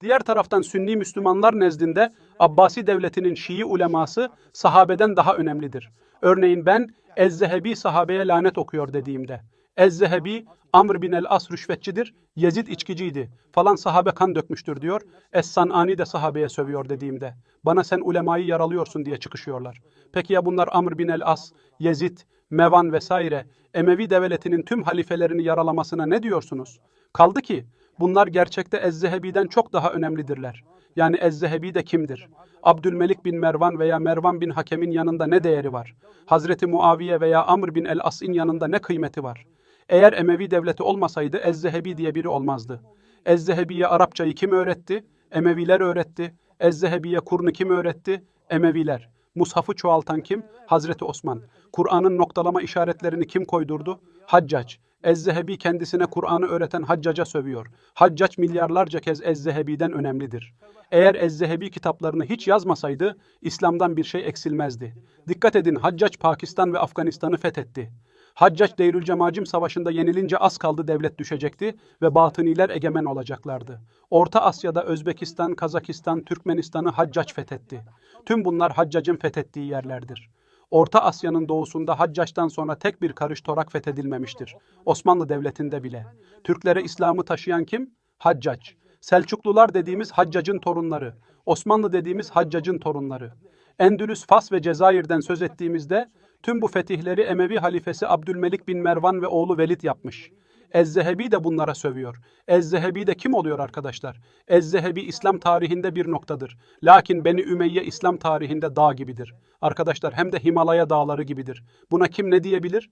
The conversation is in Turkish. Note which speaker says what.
Speaker 1: Diğer taraftan Sünni Müslümanlar nezdinde Abbasi devletinin Şii uleması sahabeden daha önemlidir. Örneğin ben Ez-Zehebi sahabeye lanet okuyor dediğimde. Ez-Zehebi Amr bin el-As rüşvetçidir, Yezid içkiciydi, falan sahabe kan dökmüştür diyor. Es-San'ani de sahabeye sövüyor dediğimde. Bana sen ulemayı yaralıyorsun diye çıkışıyorlar. Peki ya bunlar Amr bin el-As, Yezid, Mevan vesaire Emevi devletinin tüm halifelerini yaralamasına ne diyorsunuz? Kaldı ki bunlar gerçekte Ez-Zehebi'den çok daha önemlidirler. Yani Ez-Zehebi de kimdir? Abdülmelik bin Mervan veya Mervan bin Hakem'in yanında ne değeri var? Hazreti Muaviye veya Amr bin el-As'in yanında ne kıymeti var? Eğer Emevi devleti olmasaydı Ez-Zehebi diye biri olmazdı. Ez-Zehebi'ye Arapçayı kim öğretti? Emeviler öğretti. Ez-Zehebi'ye Kur'an'ı kim öğretti? Emeviler. Mushafı çoğaltan kim? Hazreti Osman. Kur'an'ın noktalama işaretlerini kim koydurdu? Haccac. Ez-Zehebi kendisine Kur'an'ı öğreten Haccac'a sövüyor. Haccac milyarlarca kez Ez-Zehebi'den önemlidir. Eğer Ez-Zehebi kitaplarını hiç yazmasaydı İslam'dan bir şey eksilmezdi. Dikkat edin Haccac Pakistan ve Afganistan'ı fethetti. Haccac Deyrülcemacim Savaşı'nda yenilince az kaldı devlet düşecekti ve batıniler egemen olacaklardı. Orta Asya'da Özbekistan, Kazakistan, Türkmenistan'ı Haccac fethetti. Tüm bunlar Haccac'ın fethettiği yerlerdir. Orta Asya'nın doğusunda Haccac'tan sonra tek bir karış torak fethedilmemiştir. Osmanlı Devleti'nde bile. Türklere İslam'ı taşıyan kim? Haccac. Selçuklular dediğimiz Haccac'ın torunları. Osmanlı dediğimiz Haccac'ın torunları. Endülüs, Fas ve Cezayir'den söz ettiğimizde tüm bu fetihleri Emevi halifesi Abdülmelik bin Mervan ve oğlu Velid yapmış. Ez-Zehebi de bunlara sövüyor. Ez-Zehebi de kim oluyor arkadaşlar? Ez-Zehebi İslam tarihinde bir noktadır. Lakin Beni Ümeyye İslam tarihinde dağ gibidir. Arkadaşlar hem de Himalaya dağları gibidir. Buna kim ne diyebilir?